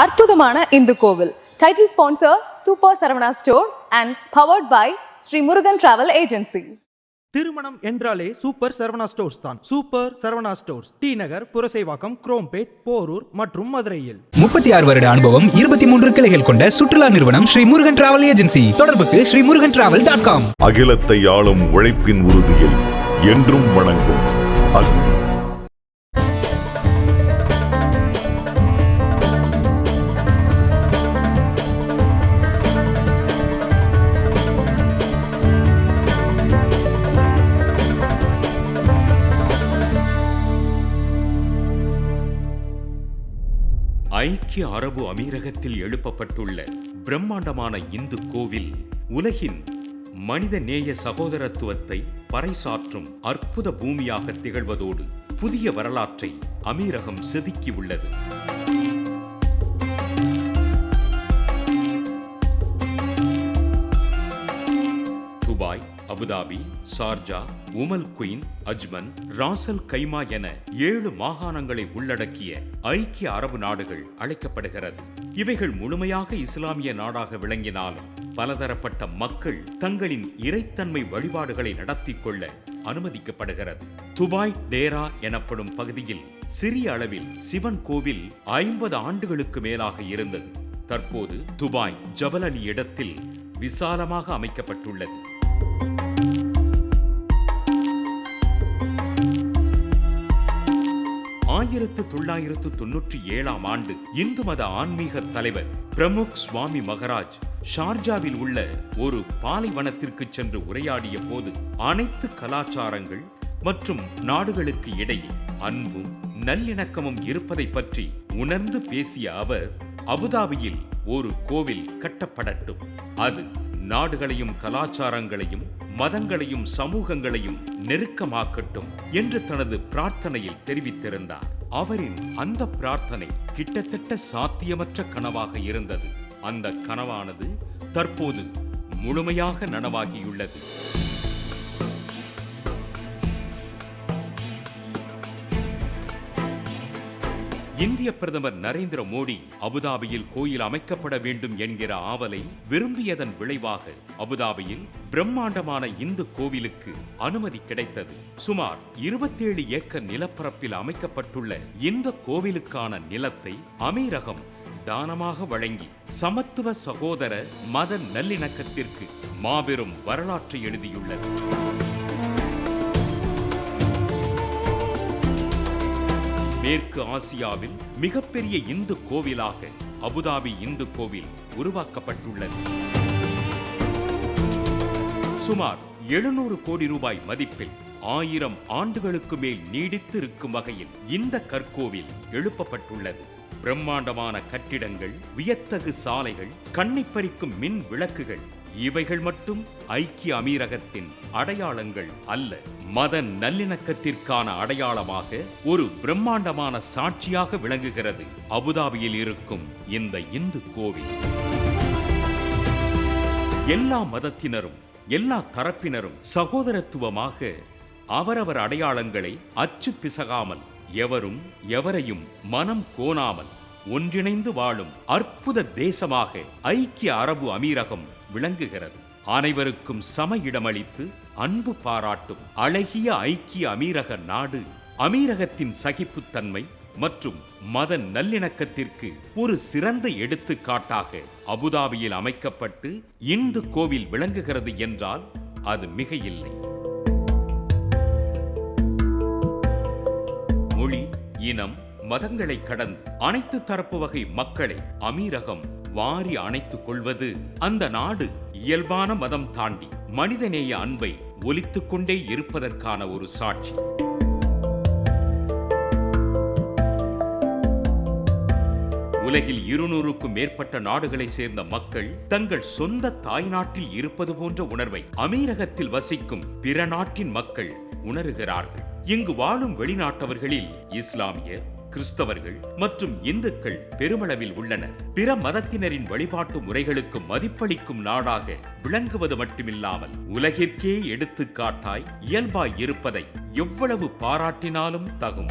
அற்புதமான இந்து கோவில். Title sponsor super Saravana store and powered by Shri Murugan travel agency திருமணம் என்றாலே சூப்பர் சரவணா ஸ்டோர்ஸ் தான். Super Saravana stores D Nagar Purasaivakkam Chromepet Porur மற்றும் மதுரையில். முப்பத்தி ஆறு வருட அனுபவம் இருபத்தி மூன்று கிளைகள் கொண்ட சுற்றுலா நிறுவனம் ஸ்ரீ முருகன் டிராவல் ஏஜென்சி தொடர்புக்கு Shri Murugan travel dot com அகிலத்தை ஆளும் உழைப்பின் உறுதியை என்றும் வணங்கும் அக்னி. ஐக்கிய அரபு அமீரகத்தில் எழுப்பப்பட்டுள்ள பிரம்மாண்டமான இந்து கோவில் உலகின் மனித நேய சகோதரத்துவத்தை பறைசாற்றும் அற்புத பூமியாக திகழ்வதோடு புதிய வரலாற்றை அமீரகம் செதுக்கியுள்ளது. Abu Dhabi Sharjah Umm Al Quwain Ajman Ras Al Khaimah என ஏழு மாகாணங்களை உள்ளடக்கிய ஐக்கிய அரபு நாடுகள் அழைக்கப்படுகிறது. இவைகள் முழுமையாக இஸ்லாமிய நாடாக விளங்கினாலும் பலதரப்பட்ட மக்கள் தங்களின் இறைத்தன்மை வழிபாடுகளை நடத்தி கொள்ள அனுமதிக்கப்படுகிறது. துபாய் டேரா எனப்படும் பகுதியில் சிறிய அளவில் சிவன் கோவில் ஐம்பது ஆண்டுகளுக்கு மேலாக இருந்தது. தற்போது துபாய் ஜபல் அலி இடத்தில் விசாலமாக அமைக்கப்பட்டுள்ளது. ஆயிரத்து தொள்ளாயிரத்து தொன்னூற்றி ஏழாம் ஆண்டு இந்து மத ஆன்மீக தலைவர் பிரமுக் சுவாமி மகராஜ் ஷார்ஜாவில் உள்ள ஒரு பாலைவனத்திற்கு சென்று உரையாடிய போது அனைத்து கலாச்சாரங்கள் மற்றும் நாடுகளுக்கு இடையே அன்பும் நல்லிணக்கமும் இருப்பதை பற்றி உணர்ந்து பேசிய அவர் அபுதாபியில் ஒரு கோவில் கட்டப்படட்டும். அது நாடுகளையும் கலாச்சாரங்களையும் மதங்களையும் சமூகங்களையும் நெருக்கமாக்கட்டும் என்று தனது பிரார்த்தனையில் தெரிவித்திருந்தார். அவரின் அந்த பிரார்த்தனை கிட்டத்தட்ட சாத்தியமற்ற கனவாக இருந்தது. அந்த கனவானது தற்போது முழுமையாக நனவாகியுள்ளது. இந்திய பிரதமர் நரேந்திர மோடி அபுதாபியில் கோயில் அமைக்கப்பட வேண்டும் என்கிற ஆவலை விரும்பியதன் விளைவாக அபுதாபியில் பிரம்மாண்டமான இந்து கோவிலுக்கு அனுமதி கிடைத்தது. சுமார் இருபத்தேழு ஏக்கர் நிலப்பரப்பில் அமைக்கப்பட்டுள்ள இந்த கோவிலுக்கான நிலத்தை அமீரகம் தானமாக வழங்கி சமத்துவ சகோதர மத நல்லிணக்கத்திற்கு மாபெரும் வரலாற்றை எழுதியுள்ளது. மேற்கு ஆசியாவில் மிகப்பெரிய இந்து கோவிலாக அபுதாபி இந்து கோவில் உருவாக்கப்பட்டுள்ளது. சுமார் எழுநூறு கோடி ரூபாய் மதிப்பில் ஆயிரம் ஆண்டுகளுக்கு மேல் நீடித்து இருக்கும் வகையில் இந்த கற்கோவில் எழுப்பப்பட்டுள்ளது. பிரம்மாண்டமான கட்டிடங்கள் வியத்தகு சாலைகள் கண்ணை பறிக்கும் மின் விளக்குகள் இவைகள் மட்டும் ஐக்கிய அமீரகத்தின் அடையாளங்கள் அல்ல. மத நல்லிணக்கத்திற்கான அடையாளமாக ஒரு பிரம்மாண்டமான சாட்சியாக விளங்குகிறது. அபுதாபியில் இருக்கும் இந்த இந்து கோவில். எல்லா மதத்தினரும் எல்லா தரப்பினரும் சகோதரத்துவமாக அவரவர் அடையாளங்களை அச்சு பிசகாமல் எவரும் எவரையும் மனம் கோணாமல் ஒன்றிணைந்து வாழும் அற்புத தேசமாக ஐக்கிய அரபு அமீரகம் விளங்குகிறது. அனைவருக்கும் சம இடமளித்து அன்பு பாராட்டும் அழகிய ஐக்கிய அமீரக நாடு அமீரகத்தின் சகிப்புத்தன்மை மற்றும் மத நல்லிணக்கத்திற்கு ஒரு சிறந்த எடுத்துக்காட்டாக அபுதாபியில் அமைக்கப்பட்டு இந்து கோவில் விளங்குகிறது என்றால் அது மிக இல்லை மொழி இனம் மதங்களை கடந்து அனைத்து தரப்பு வகை மக்களை அமீரகம் வாரி அணைத்துக் கொள்வது அந்த நாடு இயல்பான மதம் தாண்டி மனிதநேய அன்பை ஒலித்துக் கொண்டே இருப்பதற்கான ஒரு சாட்சி. உலகில் இருநூறுக்கும் மேற்பட்ட நாடுகளை சேர்ந்த மக்கள் தங்கள் சொந்த தாய்நாட்டில் இருப்பது போன்ற உணர்வை அமீரகத்தில் வசிக்கும் பிற நாட்டின் மக்கள் உணருகிறார்கள். இங்கு வாழும் வெளிநாட்டவர்களில் இஸ்லாமியர் கிறிஸ்தவர்கள் மற்றும் இந்துக்கள் பெருமளவில் உள்ளனர் பிற மதத்தினரின் வழிபாட்டு முறைகளுக்கு மதிப்பளிக்கும் நாடாக விளங்குவது மட்டுமில்லாமல் உலகிற்கே எடுத்துக்காட்டாய் இயல்பாய் இருப்பதை எவ்வளவு பாராட்டினாலும் தகும்.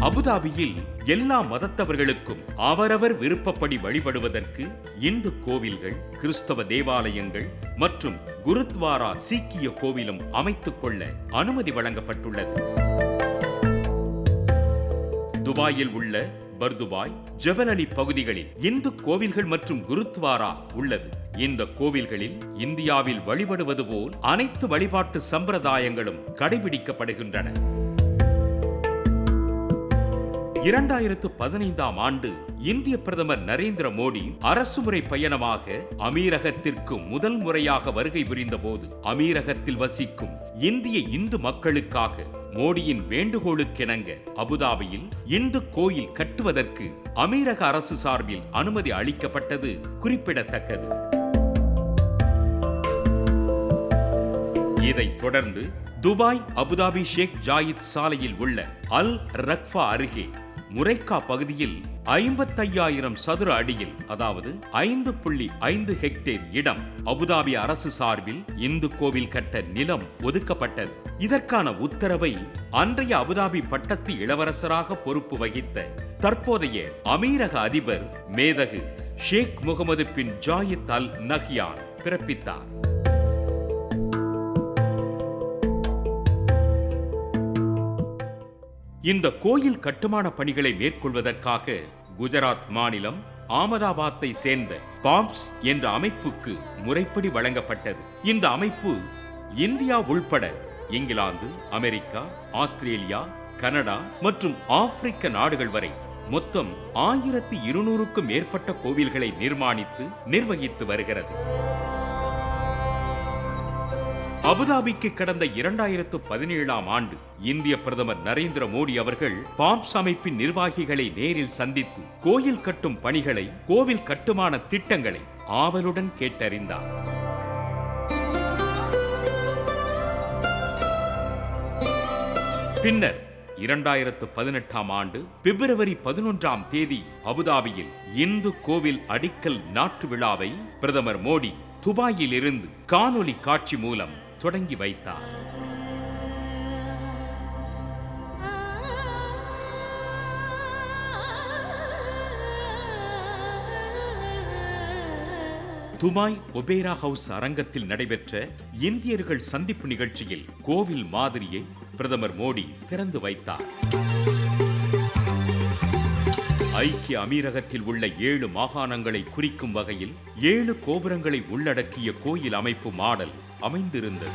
அபுதாபியில் எல்லா மதத்தவர்களுக்கும் அவரவர் விருப்பப்படி வழிபடுவதற்கு இந்து கோவில்கள் கிறிஸ்தவ தேவாலயங்கள் மற்றும் குருத்வாரா சீக்கிய கோவிலும் அமைத்துக் கொள்ள அனுமதி வழங்கப்பட்டுள்ளது. துபாயில் உள்ள பர்துபாய் ஜபலலி அலி பகுதிகளில் இந்து கோவில்கள் மற்றும் குருத்வாரா உள்ளது. இந்த கோவில்களில் இந்தியாவில் வழிபடுவது போல் அனைத்து வழிபாட்டு சம்பிரதாயங்களும் கடைபிடிக்கப்படுகின்றன. இரண்டாயிரத்து பதினைந்தாம் ஆண்டு இந்திய பிரதமர் நரேந்திர மோடி அரசுமுறை பயணமாக அமீரகத்திற்கு முதல் முறையாக வருகை புரிந்த போது அமீரகத்தில் வசிக்கும் இந்திய இந்து மக்களுக்காக மோடியின் வேண்டுகோளுக்கிணங்க அபுதாபியில் இந்து கோயில் கட்டுவதற்கு அமீரக அரசு சார்பில் அனுமதி அளிக்கப்பட்டது குறிப்பிடத்தக்கது. இதைத் தொடர்ந்து துபாய் அபுதாபி ஷேக் ஜாயித் சாலையில் உள்ள அல் ரக்ஃபா அருகே முரைக்கா பகுதியில் ஐம்பத்தையாயிரம் சதுர அடியில் அதாவது ஐந்து புள்ளி ஐந்து ஹெக்டேர் இடம் அபுதாபி அரசு சார்பில் இந்து கோவில் கட்ட நிலம் ஒதுக்கப்பட்டது. இதற்கான உத்தரவை அன்றைய அபுதாபி பட்டத்து இளவரசராக பொறுப்பு வகித்த தற்போதைய அமீரக அதிபர் மேதகு Sheikh Mohamed bin Zayed Al Nahyan பிறப்பித்தார். இந்த கோயில் கட்டுமான பணிகளை மேற்கொள்வதற்காக குஜராத் மாநிலம் ஆமதாபாத்தை சேர்ந்த பாம்ப்ஸ் என்ற அமைப்புக்கு முறைப்படி வழங்கப்பட்டது. இந்த அமைப்பு இந்தியா உள்பட இங்கிலாந்து அமெரிக்கா ஆஸ்திரேலியா கனடா மற்றும் ஆப்பிரிக்க நாடுகள் வரை மொத்தம் ஆயிரத்தி இருநூறுக்கும் மேற்பட்ட கோவில்களை நிர்மாணித்து நிர்வகித்து வருகிறது. அபுதாபிக்கு கடந்த இரண்டாயிரத்து பதினேழாம் ஆண்டு இந்திய பிரதமர் நரேந்திர மோடி அவர்கள் பாப்ஸ் அமைப்பின் நிர்வாகிகளை நேரில் சந்தித்து கோயில் கட்டும் பணிகளை கோவில் கட்டுமான திட்டங்களை ஆவலுடன் கேட்டறிந்தார். பின்னர் இரண்டாயிரத்து பதினெட்டாம் ஆண்டு பிப்ரவரி பதினொன்றாம் தேதி அபுதாபியில் இந்து கோவில் அடிக்கல் நாட்டு விழாவை பிரதமர் மோடி துபாயில் இருந்து காணொலி காட்சி மூலம் தொடங்கி வைத்தார். துபாய் ஒபேரா ஹவுஸ் அரங்கத்தில் நடைபெற்ற இந்தியர்கள் சந்திப்பு நிகழ்ச்சியில் கோவில் மாதிரியை பிரதமர் மோடி திறந்து வைத்தார். ஐக்கிய அமீரகத்தில் உள்ள ஏழு மாகாணங்களை குறிக்கும் வகையில் ஏழு கோபுரங்களை உள்ளடக்கிய கோயில் அமைப்பு மாடல் அமைந்திருந்தது.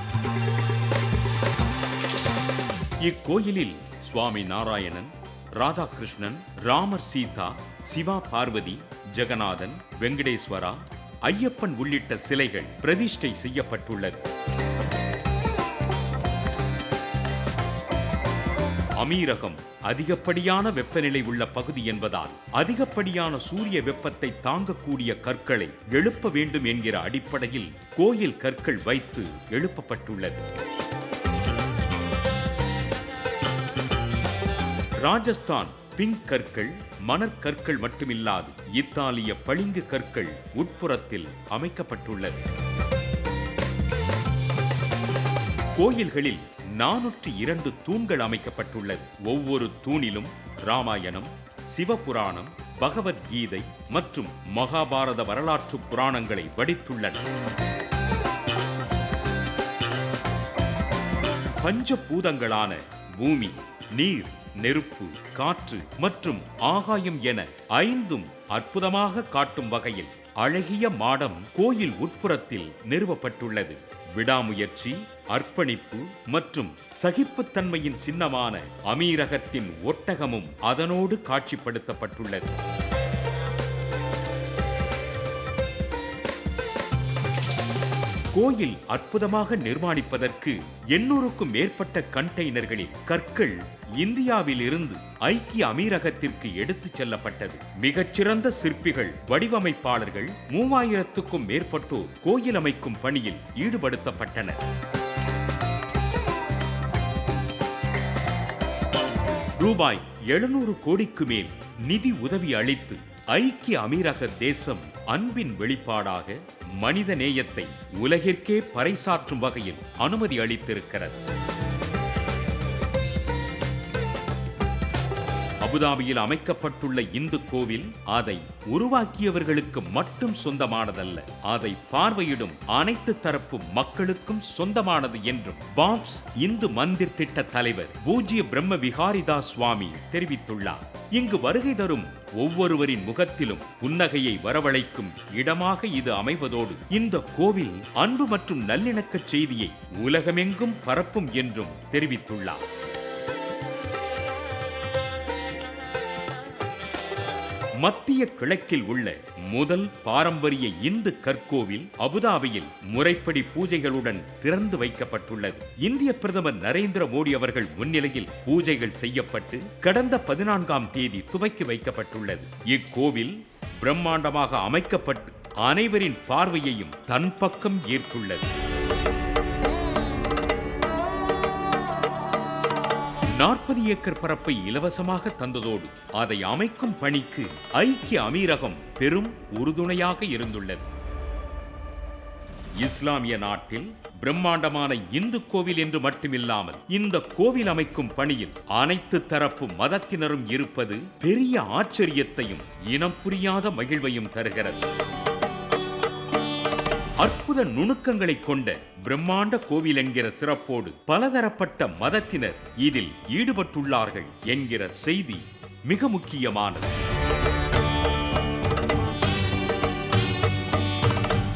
இக்கோயிலில் சுவாமி நாராயணன் ராதாகிருஷ்ணன் ராமர் சீதா சிவா பார்வதி ஜெகநாதன் வெங்கடேஸ்வரா ஐயப்பன் உள்ளிட்ட சிலைகள் பிரதிஷ்டை செய்யப்பட்டுள்ளது. அமீரகம் அதிகப்படியான வெப்பநிலை உள்ள பகுதி என்பதால் அதிகப்படியான சூரிய வெப்பத்தை தாங்கக்கூடிய கற்களை எழுப்ப வேண்டும் என்கிற அடிப்படையில் கோயில் கற்கள் வைத்து எழுப்பப்பட்டுள்ளது. ராஜஸ்தான் பிங்க் கற்கள் மணற்கற்கள் மட்டுமில்லாது இத்தாலிய பளிங்கு கற்கள் உட்புறத்தில் அமைக்கப்பட்டுள்ளது. கோயில்களில் நானூற்றி இரண்டு தூண்கள் அமைக்கப்பட்டுள்ளது ஒவ்வொரு தூணிலும் ராமாயணம் சிவபுராணம் பகவத்கீதை மற்றும் மகாபாரத வரலாற்று புராணங்களை வடித்துள்ளன. பஞ்சபூதங்களான பூமி நீர் நெருப்பு காற்று மற்றும் ஆகாயம் என ஐந்தும் அற்புதமாக காட்டும் வகையில் அழகிய மாடம் கோயில் உட்புறத்தில் நிறுவப்பட்டுள்ளது. விடாமுயற்சி அர்ப்பணிப்பு மற்றும் சகிப்புத்தன்மையின் சின்னமான அமீரகத்தின் ஒட்டகமும் அதனோடு காட்சிப்படுத்தப்பட்டுள்ளது. கோயில் அற்புதமாக நிர்மாணிப்பதற்கு எண்ணூறுக்கும் மேற்பட்ட கண்டெய்னர்களில் கற்கள் இந்தியாவில் இருந்து ஐக்கிய அமீரகத்திற்கு எடுத்துச் செல்லப்பட்டது. மிகச்சிறந்த சிற்பிகள் வடிவமைப்பாளர்கள் மூவாயிரத்துக்கும் மேற்பட்டோர் கோயில் அமைக்கும் பணியில் ஈடுபடுத்தப்பட்டனர். ரூபாய் எழுநூறு கோடிக்கு மேல் நிதி உதவி அளித்து ஐக்கிய அமீரக தேசம் அன்பின் வெளிப்பாடாக மனித நேயத்தை உலகிற்கே பறைசாற்றும் வகையில் அனுமதி அளித்திருக்கிறது. அபுதாபியில் அமைக்கப்பட்டுள்ள இந்து கோவில் அதை உருவாக்கியவர்களுக்கு மட்டும் சொந்தமானதல்ல. அதை பார்வையிடும் அனைத்து தரப்பு மக்களுக்கும் சொந்தமானது என்றும் பாப்ஸ் இந்து மந்திர் திட்ட தலைவர் பூஜ்ய பிரம்ம விகாரிதாஸ் சுவாமி தெரிவித்துள்ளார். இங்கு வருகை தரும் ஒவ்வொருவரின் முகத்திலும் புன்னகையை வரவழைக்கும் இடமாக இது அமைவதோடு இந்த கோவில் அன்பு மற்றும் நல்லிணக்கச் செய்தியை உலகமெங்கும் பரப்பும் என்றும் தெரிவித்துள்ளார். மத்திய கிழக்கில் உள்ள முதல் பாரம்பரிய இந்து கற்கோவில் அபுதாபியில் முறைப்படி பூஜைகளுடன் திறந்து வைக்கப்பட்டுள்ளது. இந்திய பிரதமர் நரேந்திர மோடி அவர்கள் முன்னிலையில் பூஜைகள் செய்யப்பட்டு கடந்த பதினான்காம் தேதி துவக்கி வைக்கப்பட்டுள்ளது. இக்கோவில் பிரம்மாண்டமாக அமைக்கப்பட்டு அனைவரின் பார்வையையும் தன் பக்கம் ஈர்த்துள்ளது. நாற்பது ஏக்கர் பரப்பை இலவசமாக தந்ததோடு அதை அமைக்கும் பணிக்கு ஐக்கிய அமீரகம் பெரும் உறுதுணையாக இருந்துள்ளது. இஸ்லாமிய நாட்டில் பிரம்மாண்டமான இந்து கோவில் என்று மட்டுமில்லாமல் இந்த கோவில் அமைக்கும் பணியில் அனைத்து தரப்பு மதத்தினரும் இருப்பது பெரிய ஆச்சரியத்தையும் இனம் புரியாத மகிழ்வையும் தருகிறது. அற்புத நுணுக்கங்களை கொண்ட பிரம்மாண்ட கோவில் என்கிற சிறப்போடு பலதரப்பட்ட மதத்தினர் இதில் ஈடுபட்டுள்ளார்கள் என்கிற செய்தி மிக முக்கியமானது.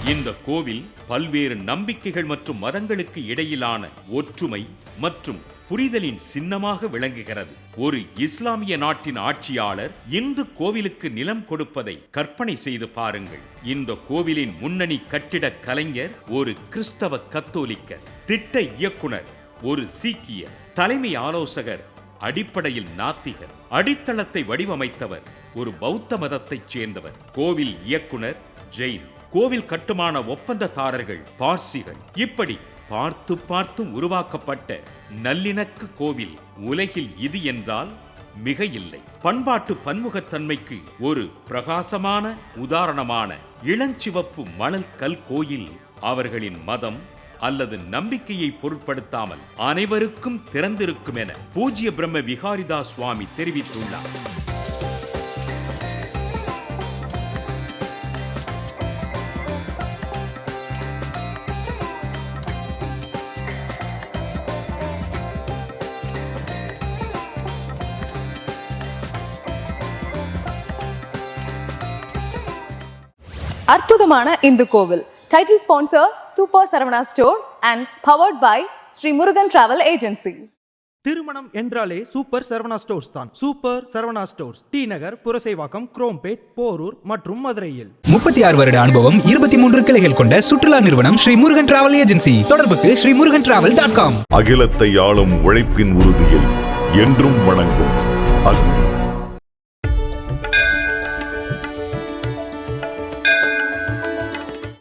இந்த கோவில் பல்வேறு நம்பிக்கைகள் மற்றும் மதங்களுக்கு இடையிலான ஒற்றுமை மற்றும் புரிதலின் சின்னமாக விளங்குகிறது. ஒரு இஸ்லாமிய நாட்டின் ஆட்சியாளர் இந்து கோவிலுக்கு நிலம் கொடுப்பதை கற்பனை செய்து பாருங்கள். இந்த கோவிலின் முன்னணி கட்டிட கலைஞர் ஒரு கிறிஸ்தவ கத்தோலிக்கர் திட்ட இயக்குனர் ஒரு சீக்கிய தலைமை ஆலோசகர் அடிப்படையில் நாத்திகர் அடித்தளத்தை வடிவமைத்தவர் ஒரு பௌத்த மதத்தைச் சேர்ந்தவர். கோவில் இயக்குனர் ஜெயின். கோவில் கட்டுமான ஒப்பந்ததாரர்கள் பார்சிகள். இப்படி பார்த்து பார்த்து உருவாக்கப்பட்ட நல்லிணக்க கோவில் உலகில் இது என்றால் மிக இல்லை பண்பாட்டு பன்முகத்தன்மைக்கு ஒரு பிரகாசமான உதாரணமான இளஞ்சிவப்பு மணல் கல் கோயில் அவர்களின் மதம் அல்லது நம்பிக்கையை பொருட்படுத்தாமல் அனைவருக்கும் திறந்திருக்கும் என பூஜ்ய பிரம்ம விகாரிதா சுவாமி தெரிவித்துள்ளார். அற்புதமான இந்து கோவில். Title sponsor super Saravana store and powered by Shri Murugan travel agency திருமணம் என்றாலே சூப்பர் சரவணா ஸ்டோர்ஸ் தான். Super Saravana stores D Nagar Purasaivakkam Chromepet Porur மற்றும் மதுரையில். முப்பத்தி ஆறு வருட அனுபவம் இருபத்தி மூன்று கிளைகள் கொண்ட சுற்றுலா நிறுவனம் ஸ்ரீ முருகன் டிராவல் ஏஜென்சி தொடர்புக்கு Shri Murugan travel dot com அகிலத்தை ஆளும் உழைப்பின் உறுதியை என்றும் வணங்கும் அக்னி.